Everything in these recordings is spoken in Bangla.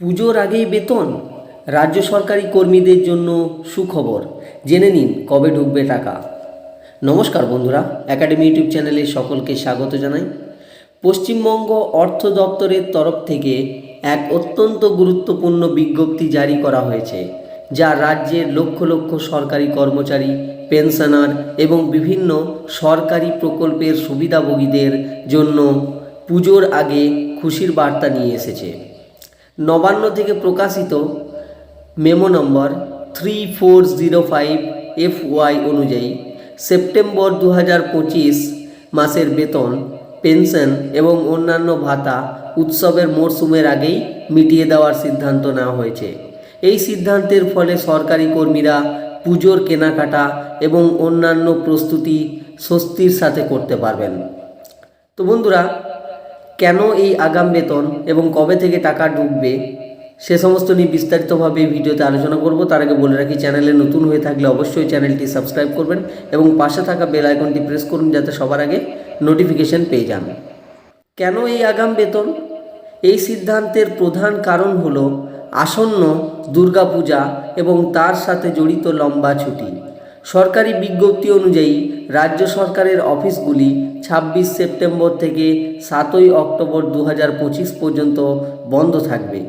পুজোর আগেই বেতন? রাজ্য সরকারি কর্মীদের জন্য সুখবর। জেনে নিন কবে ঢুকবে টাকা। নমস্কার বন্ধুরা একাডেমি ইউটিউব চ্যানেলে সকলকে স্বাগত জানাই। পশ্চিমবঙ্গ অর্থ দপ্তরের তরফ থেকে এক অত্যন্ত গুরুত্বপূর্ণ বিজ্ঞপ্তি জারি করা হয়েছে, যা রাজ্যের লক্ষ লক্ষ সরকারি কর্মচারী, পেনশনার এবং বিভিন্ন সরকারি প্রকল্পের সুবিধাভোগীদের জন্য পুজোর আগে খুশির বার্তা নিয়ে এসেছে। নবান্ন থেকে প্রকাশিত memo number three four zero five F Y অনুযায়ী সেপ্টেম্বর দু হাজার পঁচিশ মাসের বেতন, পেনশন এবং অন্যান্য ভাতা উৎসবের মরশুমের আগেই মিটিয়ে দেওয়ার সিদ্ধান্ত নেওয়া হয়েছে। এই সিদ্ধান্তের ফলে সরকারি কর্মীরা পুজোর কেনাকাটা এবং অন্যান্য প্রস্তুতি স্বস্তির সাথে করতে পারবেন। তো বন্ধুরা কেন এই আগাম বেতন এবং কবে থেকে টাকা ঢুকবে সে সমস্ত নিয়ে বিস্তারিতভাবে এই ভিডিওতে আলোচনা করব। তার আগে বলে রাখি, চ্যানেলে নতুন হয়ে থাকলে অবশ্যই চ্যানেলটি সাবস্ক্রাইব করবেন এবং পাশে থাকা বেল আইকনটি প্রেস করুন যাতে সবার আগে নোটিফিকেশন পেয়ে যান। কেন এই আগাম বেতন? এই সিদ্ধান্তের প্রধান কারণ হলো আসন্ন দুর্গাপূজা এবং তার সাথে জড়িত লম্বা ছুটি। সরকারি বিজ্ঞপ্তি অনুযায়ী রাজ্য সরকারের অফিসগুলি ছাব্বিশ সেপ্টেম্বর থেকে সাতই অক্টোবর দু হাজার পঁচিশ পর্যন্ত বন্ধ থাকবে।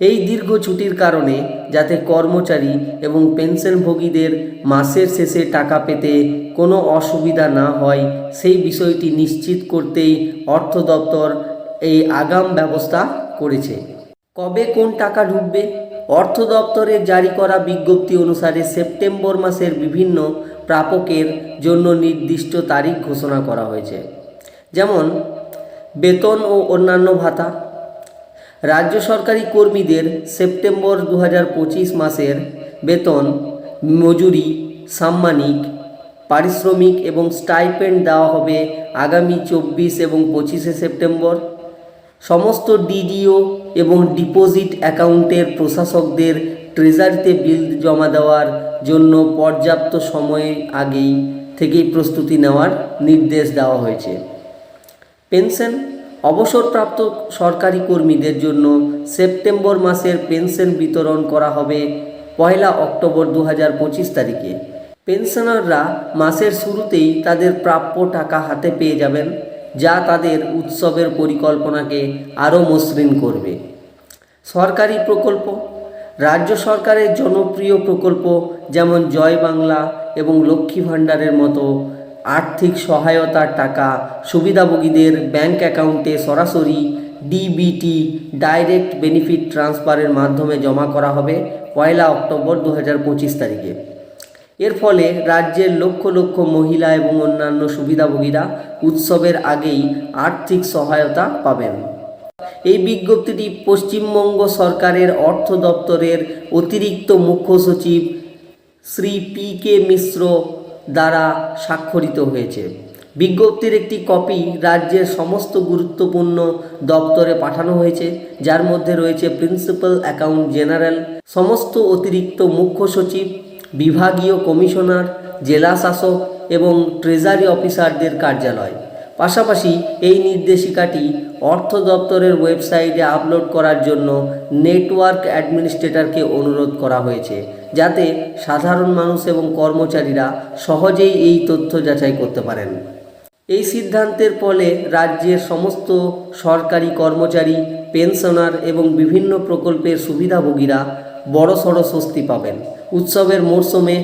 এই দীর্ঘ ছুটির কারণে যাতে কর্মচারী এবং পেনশনভোগীদের মাসের শেষে টাকা পেতে কোনো অসুবিধা না হয়, সেই বিষয়টি নিশ্চিত করতেই অর্থ দপ্তর এই আগাম ব্যবস্থা করেছে। কবে কোন টাকা ঢুকবে অর্থ দপ্তরের জারি করা বিজ্ঞপ্তি অনুসারে সেপ্টেম্বর মাসের বিভিন্ন প্রাপকের জন্য নির্দিষ্ট তারিখ ঘোষণা করা হয়েছে। যেমন, বেতন ও অন্যান্য ভাতা। রাজ্য সরকারি কর্মীদের সেপ্টেম্বর দু হাজার পঁচিশ মাসের বেতন, মজুরি, সাম্মানিক, পারিশ্রমিক এবং স্টাইপেন্ড দেওয়া হবে আগামী চব্বিশ এবং পঁচিশে সেপ্টেম্বর। সমস্ত ডিডিও এবং ডিপোজিট অ্যাকাউন্টের প্রশাসকদের ট্রেজারিতে বিল জমা দেওয়ার জন্য পর্যাপ্ত সময়ে আগেই থেকেই প্রস্তুতি নেওয়ার নির্দেশ দেওয়া হয়েছে। পেনশন অবসরপ্রাপ্ত সরকারি কর্মীদের জন্য সেপ্টেম্বর মাসের পেনশন বিতরণ করা হবে পয়লা অক্টোবর দু পঁচিশ তারিখে। পেনশনাররা মাসের শুরুতেই তাদের প্রাপ্য টাকা হাতে পেয়ে যাবেন। যা তাদের উৎসবের পরিকল্পনাকে আরও মসৃণ করবে। সরকারি প্রকল্প, রাজ্য সরকারের জনপ্রিয় প্রকল্প যেমন জয় বাংলা এবং লক্ষ্মী ভাণ্ডারের মতো আর্থিক সহায়তার টাকা সুবিধাভোগীদের ব্যাংক অ্যাকাউন্টে সরাসরি ডিবিটি ডাইরেক্ট বেনিফিট ট্রান্সফারের মাধ্যমে জমা করা হবে পয়লা অক্টোবর দু হাজার পঁচিশ তারিখে। এর ফলে রাজ্যের লক্ষ লক্ষ মহিলা এবং অন্যান্য সুবিধাভোগীরা উৎসবের আগেই আর্থিক সহায়তা পাবেন। এই বিজ্ঞপ্তিটি পশ্চিমবঙ্গ সরকারের অর্থ দপ্তরের অতিরিক্ত মুখ্য সচিব শ্রী পি কে মিশ্র দ্বারা স্বাক্ষরিত হয়েছে। বিজ্ঞপ্তির একটি কপি রাজ্যের সমস্ত গুরুত্বপূর্ণ দপ্তরে পাঠানো হয়েছে, যার মধ্যে রয়েছে প্রিন্সিপাল অ্যাকাউন্ট জেনারেল, সমস্ত অতিরিক্ত মুখ্য সচিব বিভাগীয় কমিশনার, জেলা শাসক এবং ট্রেজারি অফিসারদের কার্যালয়। পাশাপাশি এই নির্দেশিকাটি অর্থ দপ্তরের ওয়েবসাইটে আপলোড করার জন্য নেটওয়ার্ক অ্যাডমিনিস্ট্রেটরকে অনুরোধ করা হয়েছে, যাতে সাধারণ মানুষ এবং কর্মচারীরা সহজেই এই তথ্য যাচাই করতে পারেন। এই সিদ্ধান্তের ফলে রাজ্যের সমস্ত সরকারি কর্মচারী, পেনশনার এবং বিভিন্ন প্রকল্পের সুবিধাভোগীরা বড়সড় স্বস্তি পাবেন। উৎসবের মরশুমে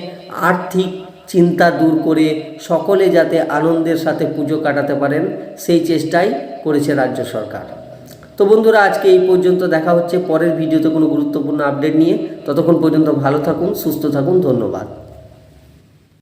আর্থিক চিন্তা দূর করে সকলে যাতে আনন্দের সাথে পুজো কাটাতে পারেন, সেই চেষ্টাই করেছে রাজ্য সরকার। তো বন্ধুরা, আজকে এই পর্যন্ত দেখা হচ্ছে। পরের ভিডিওতে কোনো গুরুত্বপূর্ণ আপডেট নিয়ে। ততক্ষণ পর্যন্ত ভালো থাকুন, সুস্থ থাকুন, ধন্যবাদ।